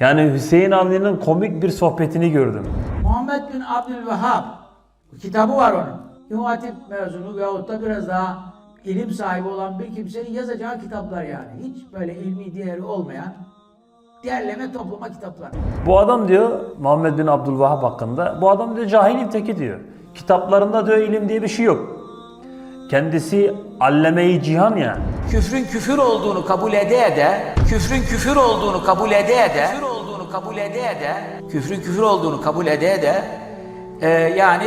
Yani Hüseyin Avni'nin komik bir sohbetini gördüm. Muhammed bin Abdülvehhab kitabı var onun. İmam Hatip mezunu veyahut da biraz daha ilim sahibi olan bir kimsenin yazacağı kitaplar yani. Hiç böyle ilmi değeri olmayan derleme toplama kitaplar. Bu adam diyor Muhammed bin Abdülvahhab hakkında bu adam diyor cahilin teki diyor. Kitaplarında diyor ilim diye bir şey yok. Kendisi alleme-i cihan ya. küfrün küfür olduğunu kabul ede ede, küfrün küfür olduğunu kabul ede ede, küfür olduğunu kabul ede ede, küfrün küfür olduğunu kabul ede ede, e, yani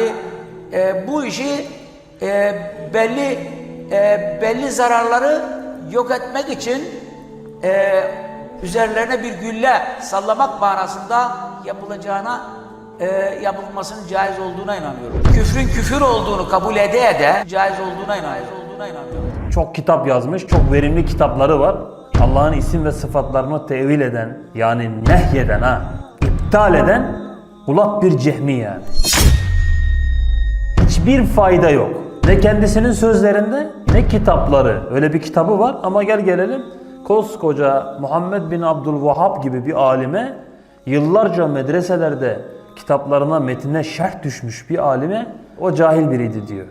e, bu işi e, belli e, belli zararları yok etmek için e, üzerlerine bir gülle sallamak manasında yapılacağına e, yapılmasının caiz olduğuna inanıyorum. Küfrün küfür olduğunu kabul ede ede caiz olduğuna inanıyorum. Çok kitap yazmış, çok verimli kitapları var. Allah'ın isim ve sıfatlarını tevil eden, yani nehyeden ha, iptal eden ulak bir cehmi yani. Hiçbir fayda yok. Ne kendisinin sözlerinde ne kitapları. Öyle bir kitabı var ama gel gelelim koskoca Muhammed bin Abdülvahhab gibi bir alime yıllarca medreselerde kitaplarına metine şerh düşmüş bir alime o cahil biriydi diyor.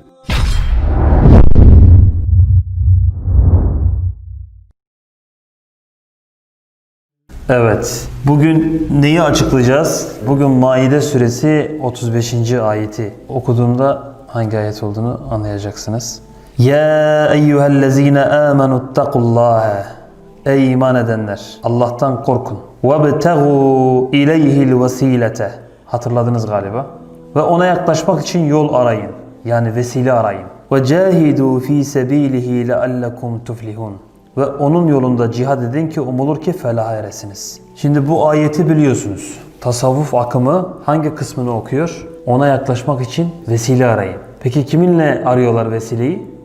Evet. Bugün neyi açıklayacağız? Bugün Maide suresi 35. ayeti okuduğumda hangi ayet olduğunu anlayacaksınız. Ya eyyühellezine amenu ittakullaha Ey iman edenler! Allah'tan korkun. وَبْتَغُوا اِلَيْهِ الْوَسِيلَةَ Hatırladınız galiba. Ve ona yaklaşmak için yol arayın. Yani vesile arayın. Ve cahidu fi sabilihi leallekum tuflihun. Ve onun yolunda cihad edin ki umulur ki felaha eresiniz. Şimdi bu ayeti biliyorsunuz. Tasavvuf akımı hangi kısmını okuyor? Ona yaklaşmak için vesile arayın. Peki kiminle arıyorlar vesileyi?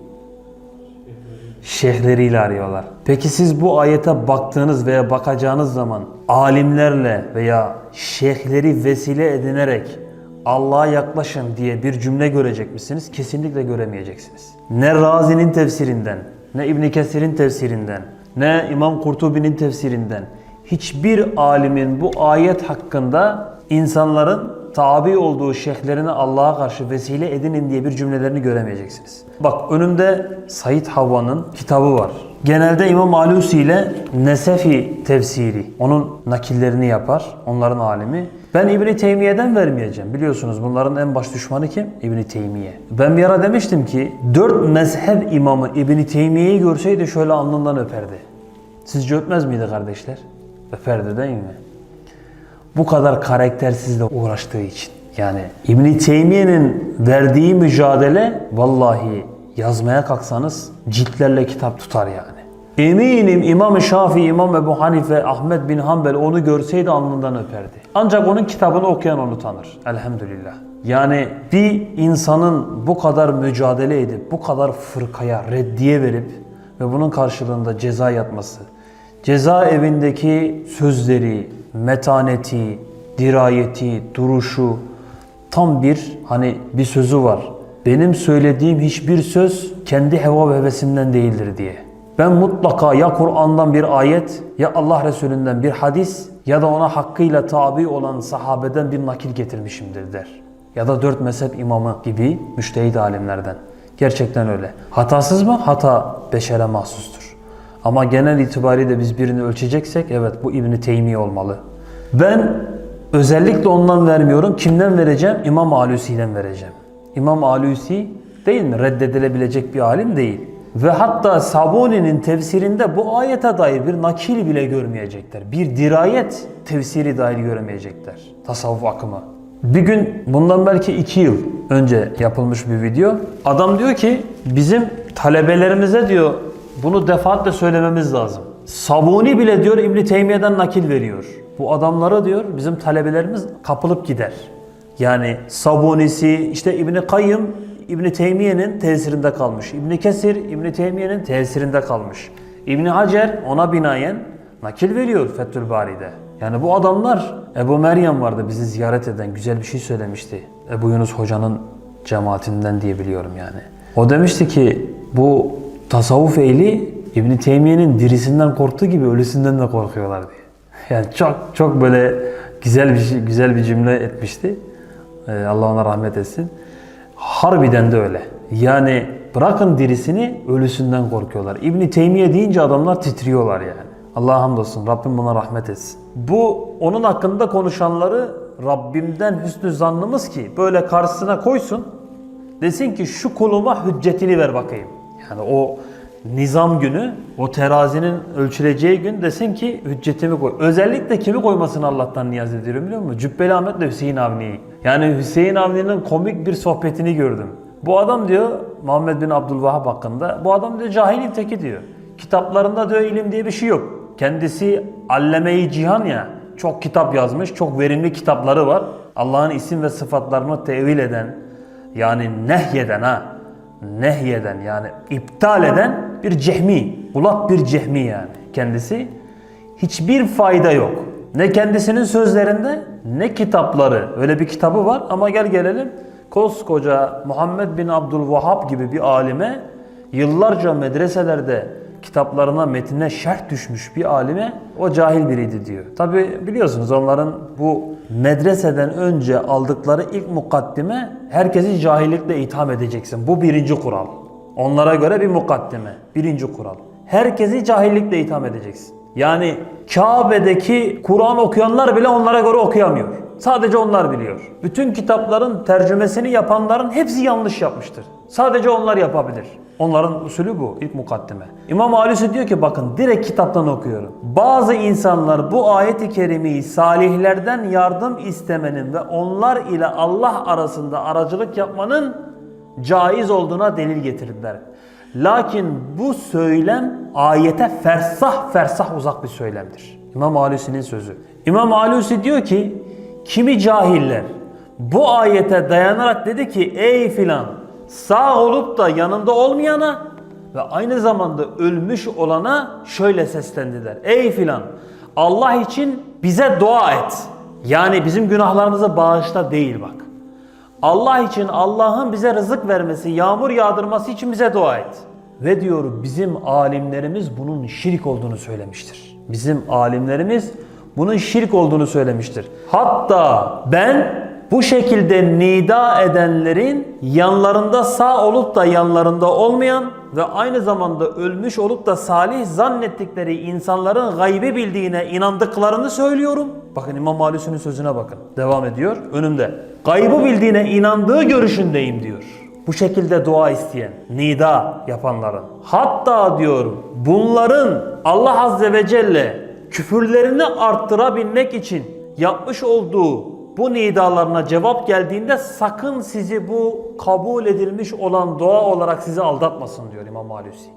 Şeyhleriyle arıyorlar. Peki siz bu ayete baktığınız veya bakacağınız zaman alimlerle veya şeyhleri vesile edinerek Allah'a yaklaşın diye bir cümle görecek misiniz? Kesinlikle göremeyeceksiniz. Ne Razi'nin tefsirinden, ne İbn Kesir'in tefsirinden, ne İmam Kurtubi'nin tefsirinden hiçbir alimin bu ayet hakkında insanların tabi olduğu şeyhlerini Allah'a karşı vesile edinin diye bir cümlelerini göremeyeceksiniz. Bak önümde Said Havva'nın kitabı var. Genelde İmam Alusi ile Nesefi tefsiri, onun nakillerini yapar, onların alimi. Ben İbni Teymiye'den vermeyeceğim. Biliyorsunuz bunların en baş düşmanı kim? İbni Teymiye. Ben bir ara demiştim ki, dört mezhep imamı İbni Teymiye'yi görseydi şöyle alnından öperdi. Sizce öpmez miydi kardeşler? Öperdi değil mi? Bu kadar karaktersizle uğraştığı için. Yani İbn Teymiye'nin verdiği mücadele vallahi yazmaya kalksanız ciltlerle kitap tutar yani. Eminim İmam Şafii, İmam Ebu Hanife, Ahmet bin Hanbel onu görseydi alnından öperdi. Ancak onun kitabını okuyan onu tanır. Elhamdülillah. Yani bir insanın bu kadar mücadele edip, bu kadar fırkaya reddiye verip ve bunun karşılığında ceza yatması, cezaevindeki sözleri, metaneti, dirayeti, duruşu tam bir hani bir sözü var. Benim söylediğim hiçbir söz kendi heva ve hevesimden değildir diye. Ben mutlaka ya Kur'an'dan bir ayet ya Allah Resulünden bir hadis ya da ona hakkıyla tabi olan sahabeden bir nakil getirmişimdir der. Ya da dört mezhep imamı gibi müştehid alimlerden. Gerçekten öyle. Hatasız mı? Hata beşere mahsustur. Ama genel itibariyle biz birini ölçeceksek evet bu İbni Teymiye olmalı. Ben özellikle ondan vermiyorum. Kimden vereceğim? İmam Alusi'den vereceğim. İmam Alusi değil mi? Reddedilebilecek bir alim değil. Ve hatta Sabuni'nin tefsirinde bu ayete dair bir nakil bile görmeyecekler. Bir dirayet tefsiri dair göremeyecekler. Tasavvuf akımı. Bir gün bundan belki iki yıl önce yapılmış bir video. Adam diyor ki bizim talebelerimize diyor bunu defaatle söylememiz lazım. Sabuni bile diyor İbn Teymiye'den nakil veriyor. Bu adamlara diyor bizim talebelerimiz kapılıp gider. Yani Sabunisi işte İbn Kayyım İbn Teymiye'nin tesirinde kalmış. İbn Kesir İbn Teymiye'nin tesirinde kalmış. İbn Hacer ona binaen nakil veriyor Fethül Bari'de. Yani bu adamlar Ebu Meryem vardı bizi ziyaret eden güzel bir şey söylemişti. Ebu Yunus hocanın cemaatinden diye biliyorum yani. O demişti ki bu tasavvuf ehli İbn Teymiye'nin dirisinden korktuğu gibi ölüsünden de korkuyorlar diye. Yani çok çok böyle güzel bir şey, güzel bir cümle etmişti. Ee, Allah ona rahmet etsin. Harbiden de öyle. Yani bırakın dirisini ölüsünden korkuyorlar. İbni Teymiye deyince adamlar titriyorlar yani. Allah'a hamdolsun. Rabbim buna rahmet etsin. Bu onun hakkında konuşanları Rabbimden hüsnü zannımız ki böyle karşısına koysun. Desin ki şu kuluma hüccetini ver bakayım. Yani o nizam günü, o terazinin ölçüleceği gün desin ki hüccetimi koy. Özellikle kimi koymasını Allah'tan niyaz ediyorum biliyor musun? Cübbeli Ahmet'le Hüseyin Avni'yi. Yani Hüseyin Avni'nin komik bir sohbetini gördüm. Bu adam diyor Muhammed bin Abdülvahhab hakkında, bu adam diyor cahilin teki diyor. Kitaplarında diyor ilim diye bir şey yok. Kendisi alleme-i cihan ya, çok kitap yazmış, çok verimli kitapları var. Allah'ın isim ve sıfatlarını tevil eden, yani nehyeden ha. Nehyeden yani iptal eden bir cehmi. Bulat bir cehmi yani kendisi. Hiçbir fayda yok. Ne kendisinin sözlerinde ne kitapları. Öyle bir kitabı var ama gel gelelim koskoca Muhammed bin Abdülvahhab gibi bir alime yıllarca medreselerde kitaplarına, metine şerh düşmüş bir alime o cahil biriydi diyor. Tabi biliyorsunuz onların bu medreseden önce aldıkları ilk mukaddime herkesi cahillikle itham edeceksin. Bu birinci kural. Onlara göre bir mukaddime. Birinci kural. Herkesi cahillikle itham edeceksin. Yani Kabe'deki Kur'an okuyanlar bile onlara göre okuyamıyor. Sadece onlar biliyor. Bütün kitapların tercümesini yapanların hepsi yanlış yapmıştır. Sadece onlar yapabilir. Onların usulü bu. ilk mukaddime. İmam Alusi diyor ki bakın direkt kitaptan okuyorum. Bazı insanlar bu ayeti kerimeyi salihlerden yardım istemenin ve onlar ile Allah arasında aracılık yapmanın caiz olduğuna delil getirdiler. Lakin bu söylem ayete fersah fersah uzak bir söylemdir. İmam Alusi'nin sözü. İmam Alusi diyor ki kimi cahiller bu ayete dayanarak dedi ki ey filan sağ olup da yanında olmayana ve aynı zamanda ölmüş olana şöyle seslendiler. Ey filan Allah için bize dua et. Yani bizim günahlarımızı bağışla değil bak. Allah için Allah'ın bize rızık vermesi, yağmur yağdırması için bize dua et. Ve diyor bizim alimlerimiz bunun şirk olduğunu söylemiştir. Bizim alimlerimiz bunun şirk olduğunu söylemiştir. Hatta ben bu şekilde nida edenlerin yanlarında sağ olup da yanlarında olmayan ve aynı zamanda ölmüş olup da salih zannettikleri insanların gaybi bildiğine inandıklarını söylüyorum. Bakın İmam Alusi'nin sözüne bakın. Devam ediyor önümde. Gaybı bildiğine inandığı görüşündeyim diyor. Bu şekilde dua isteyen, nida yapanların. Hatta diyor bunların Allah Azze ve Celle küfürlerini arttırabilmek için yapmış olduğu bu nidalarına cevap geldiğinde sakın sizi bu kabul edilmiş olan dua olarak sizi aldatmasın diyor İmam Alusi.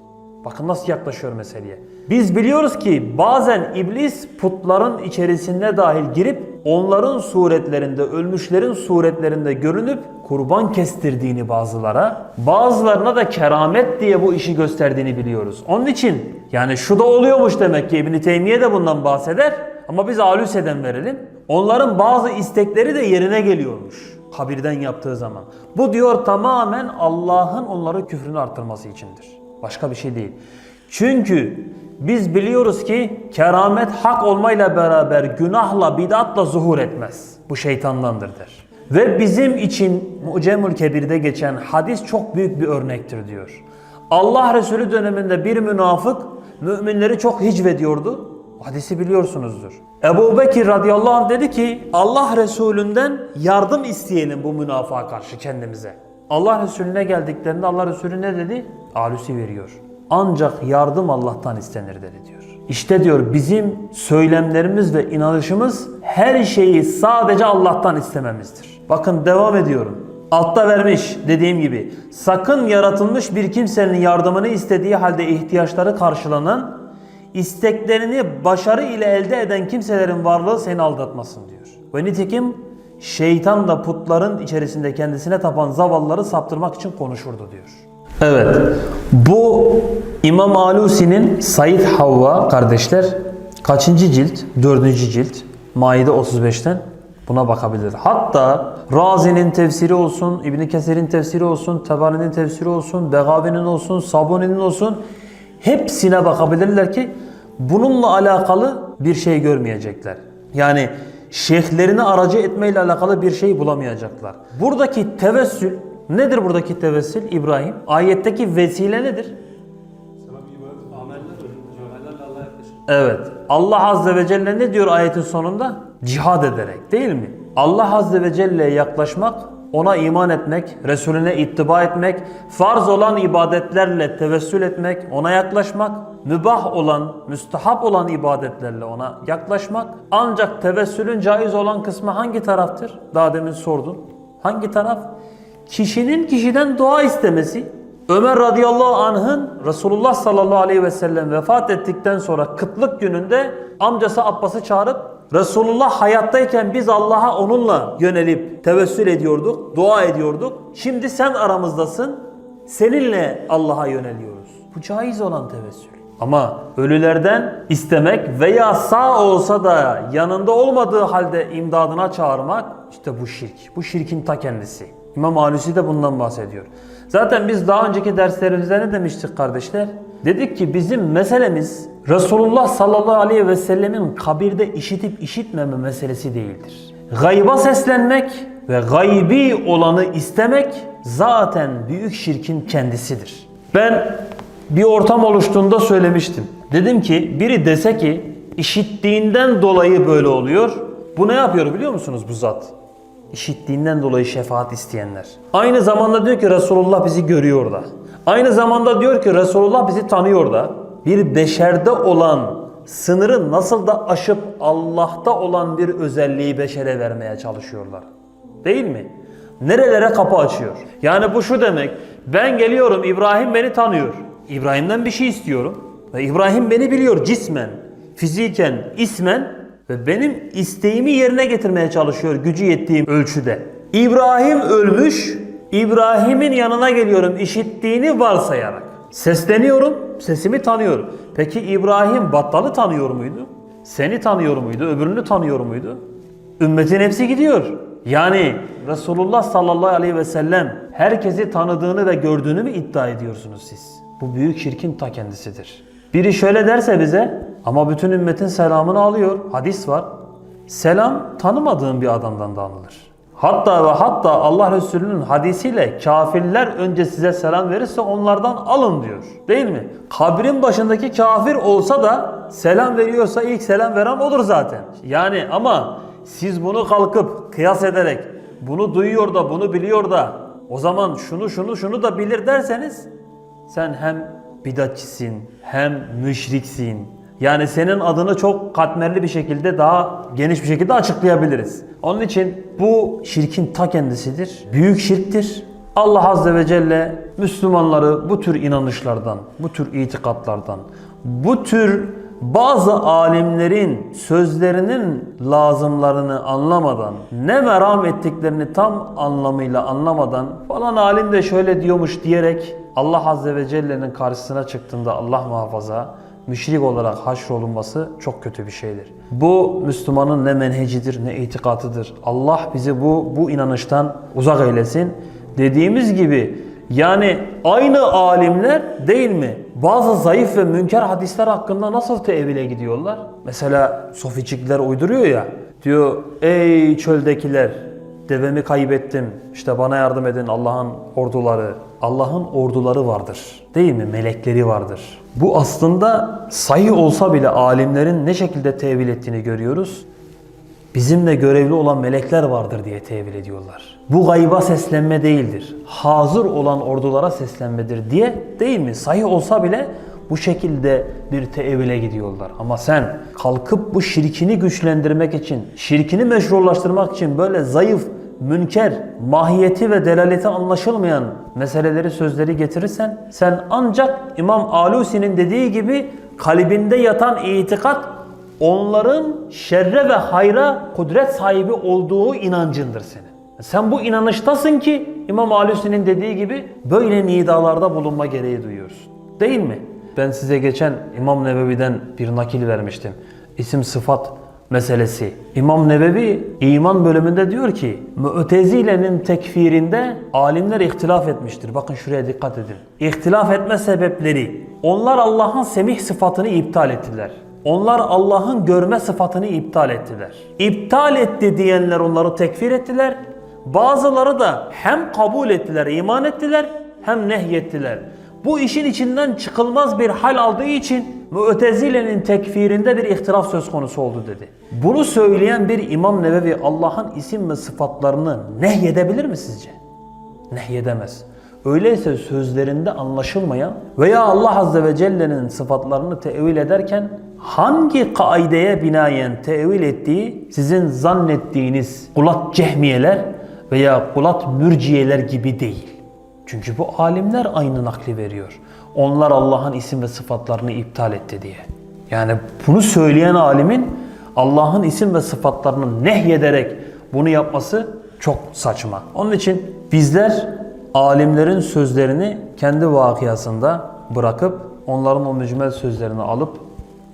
Bakın nasıl yaklaşıyor meseleye. Biz biliyoruz ki bazen iblis putların içerisine dahil girip onların suretlerinde, ölmüşlerin suretlerinde görünüp kurban kestirdiğini bazılara, bazılarına da keramet diye bu işi gösterdiğini biliyoruz. Onun için yani şu da oluyormuş demek ki İbn Teymiye de bundan bahseder ama biz Aluse'den verelim. Onların bazı istekleri de yerine geliyormuş kabirden yaptığı zaman. Bu diyor tamamen Allah'ın onları küfrünü arttırması içindir. Başka bir şey değil. Çünkü biz biliyoruz ki keramet hak olmayla beraber günahla, bidatla zuhur etmez. Bu şeytandandır der. Ve bizim için Mucemül Kebir'de geçen hadis çok büyük bir örnektir diyor. Allah Resulü döneminde bir münafık müminleri çok hicvediyordu. Hadisi biliyorsunuzdur. Ebu Bekir radıyallahu anh dedi ki Allah Resulünden yardım isteyelim bu münafığa karşı kendimize. Allah Resulüne geldiklerinde Allah Resulü ne dedi? Alusi veriyor. Ancak yardım Allah'tan istenir dedi diyor. İşte diyor bizim söylemlerimiz ve inanışımız her şeyi sadece Allah'tan istememizdir. Bakın devam ediyorum. Altta vermiş dediğim gibi sakın yaratılmış bir kimsenin yardımını istediği halde ihtiyaçları karşılanan isteklerini başarı ile elde eden kimselerin varlığı seni aldatmasın diyor. Ve nitekim şeytan da putların içerisinde kendisine tapan zavallıları saptırmak için konuşurdu diyor. Evet. Bu İmam Alusi'nin Said Havva kardeşler kaçıncı cilt? Dördüncü cilt. Maide 35'ten buna bakabilir. Hatta Razi'nin tefsiri olsun, İbn Kesir'in tefsiri olsun, Tebari'nin tefsiri olsun, Begavi'nin olsun, Sabuni'nin olsun hepsine bakabilirler ki bununla alakalı bir şey görmeyecekler. Yani şeyhlerini aracı etmeyle alakalı bir şey bulamayacaklar. Buradaki tevessül nedir buradaki tevessül İbrahim? Ayetteki vesile nedir? Evet. Allah Azze ve Celle ne diyor ayetin sonunda? Cihad ederek değil mi? Allah Azze ve Celle'ye yaklaşmak, ona iman etmek, Resulüne ittiba etmek, farz olan ibadetlerle tevessül etmek, ona yaklaşmak, mübah olan, müstahap olan ibadetlerle ona yaklaşmak. Ancak tevessülün caiz olan kısmı hangi taraftır? Daha demin sordun. Hangi taraf? Kişinin kişiden dua istemesi, Ömer radıyallahu anh'ın Resulullah sallallahu aleyhi ve sellem vefat ettikten sonra kıtlık gününde amcası Abbas'ı çağırıp Resulullah hayattayken biz Allah'a onunla yönelip tevessül ediyorduk, dua ediyorduk. Şimdi sen aramızdasın, seninle Allah'a yöneliyoruz. Bu caiz olan tevessül. Ama ölülerden istemek veya sağ olsa da yanında olmadığı halde imdadına çağırmak işte bu şirk. Bu şirkin ta kendisi. İmam Alusi de bundan bahsediyor. Zaten biz daha önceki derslerimizde ne demiştik kardeşler? Dedik ki bizim meselemiz Resulullah sallallahu aleyhi ve sellemin kabirde işitip işitmeme meselesi değildir. Gayba seslenmek ve gaybi olanı istemek zaten büyük şirkin kendisidir. Ben bir ortam oluştuğunda söylemiştim. Dedim ki biri dese ki işittiğinden dolayı böyle oluyor. Bu ne yapıyor biliyor musunuz bu zat? İşittiğinden dolayı şefaat isteyenler. Aynı zamanda diyor ki Resulullah bizi görüyor da. Aynı zamanda diyor ki Resulullah bizi tanıyor da. Bir beşerde olan sınırı nasıl da aşıp Allah'ta olan bir özelliği beşere vermeye çalışıyorlar. Değil mi? Nerelere kapı açıyor? Yani bu şu demek. Ben geliyorum İbrahim beni tanıyor. İbrahim'den bir şey istiyorum. Ve İbrahim beni biliyor cismen, fiziken, ismen ve benim isteğimi yerine getirmeye çalışıyor gücü yettiğim ölçüde. İbrahim ölmüş, İbrahim'in yanına geliyorum işittiğini varsayarak. Sesleniyorum, sesimi tanıyorum. Peki İbrahim battalı tanıyor muydu? Seni tanıyor muydu? Öbürünü tanıyor muydu? Ümmetin hepsi gidiyor. Yani Resulullah sallallahu aleyhi ve sellem herkesi tanıdığını ve gördüğünü mü iddia ediyorsunuz siz? Bu büyük şirkin ta kendisidir. Biri şöyle derse bize ama bütün ümmetin selamını alıyor. Hadis var. Selam tanımadığın bir adamdan da alınır. Hatta ve hatta Allah Resulü'nün hadisiyle kafirler önce size selam verirse onlardan alın diyor. Değil mi? Kabrin başındaki kafir olsa da selam veriyorsa ilk selam veren odur zaten. Yani ama siz bunu kalkıp kıyas ederek bunu duyuyor da bunu biliyor da o zaman şunu şunu şunu da bilir derseniz sen hem bidatçisin hem müşriksin. Yani senin adını çok katmerli bir şekilde daha geniş bir şekilde açıklayabiliriz. Onun için bu şirkin ta kendisidir. Büyük şirktir. Allah Azze ve Celle Müslümanları bu tür inanışlardan, bu tür itikatlardan, bu tür bazı alimlerin sözlerinin lazımlarını anlamadan, ne meram ettiklerini tam anlamıyla anlamadan falan alim de şöyle diyormuş diyerek Allah Azze ve Celle'nin karşısına çıktığında Allah muhafaza müşrik olarak haşrolunması çok kötü bir şeydir. Bu Müslümanın ne menhecidir ne itikatıdır. Allah bizi bu bu inanıştan uzak eylesin. Dediğimiz gibi yani aynı alimler değil mi? Bazı zayıf ve münker hadisler hakkında nasıl tevile gidiyorlar? Mesela soficikler uyduruyor ya. Diyor ey çöldekiler devemi kaybettim. İşte bana yardım edin Allah'ın orduları. Allah'ın orduları vardır. Değil mi? Melekleri vardır. Bu aslında sahih olsa bile alimlerin ne şekilde tevil ettiğini görüyoruz. Bizimle görevli olan melekler vardır diye tevil ediyorlar. Bu gayba seslenme değildir. Hazır olan ordulara seslenmedir diye değil mi? Sahih olsa bile bu şekilde bir tevile gidiyorlar. Ama sen kalkıp bu şirkini güçlendirmek için, şirkini meşrulaştırmak için böyle zayıf, münker, mahiyeti ve delaleti anlaşılmayan meseleleri, sözleri getirirsen sen ancak İmam Alusi'nin dediği gibi kalbinde yatan itikat onların şerre ve hayra kudret sahibi olduğu inancındır senin. Sen bu inanıştasın ki İmam Alusi'nin dediği gibi böyle nidalarda bulunma gereği duyuyorsun. Değil mi? Ben size geçen İmam Nebevi'den bir nakil vermiştim. İsim sıfat meselesi. İmam Nebevi iman bölümünde diyor ki Mu'tezile'nin tekfirinde alimler ihtilaf etmiştir. Bakın şuraya dikkat edin. İhtilaf etme sebepleri. Onlar Allah'ın semih sıfatını iptal ettiler. Onlar Allah'ın görme sıfatını iptal ettiler. İptal etti diyenler onları tekfir ettiler. Bazıları da hem kabul ettiler, iman ettiler hem nehyettiler. Bu işin içinden çıkılmaz bir hal aldığı için Mu'tezile'nin tekfirinde bir ihtilaf söz konusu oldu dedi. Bunu söyleyen bir İmam Nevevi Allah'ın isim ve sıfatlarını nehyedebilir mi sizce? Nehyedemez. Öyleyse sözlerinde anlaşılmayan veya Allah Azze ve Celle'nin sıfatlarını tevil ederken hangi kaideye binaen tevil ettiği sizin zannettiğiniz kulat cehmiyeler veya kulat mürciyeler gibi değil. Çünkü bu alimler aynı nakli veriyor. Onlar Allah'ın isim ve sıfatlarını iptal etti diye. Yani bunu söyleyen alimin Allah'ın isim ve sıfatlarını nehyederek bunu yapması çok saçma. Onun için bizler alimlerin sözlerini kendi vakiyasında bırakıp onların o mücmel sözlerini alıp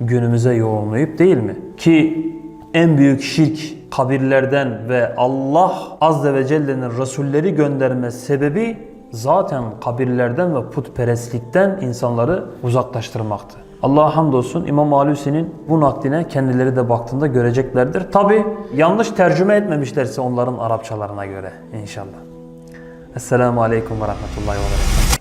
günümüze yoğunlayıp değil mi? Ki en büyük şirk kabirlerden ve Allah Azze ve Celle'nin Resulleri gönderme sebebi zaten kabirlerden ve putperestlikten insanları uzaklaştırmaktı. Allah'a hamdolsun İmam Alusi'nin bu nakline kendileri de baktığında göreceklerdir. Tabi yanlış tercüme etmemişlerse onların Arapçalarına göre inşallah. Esselamu Aleyküm ve Rahmetullahi ve Berekatuhu.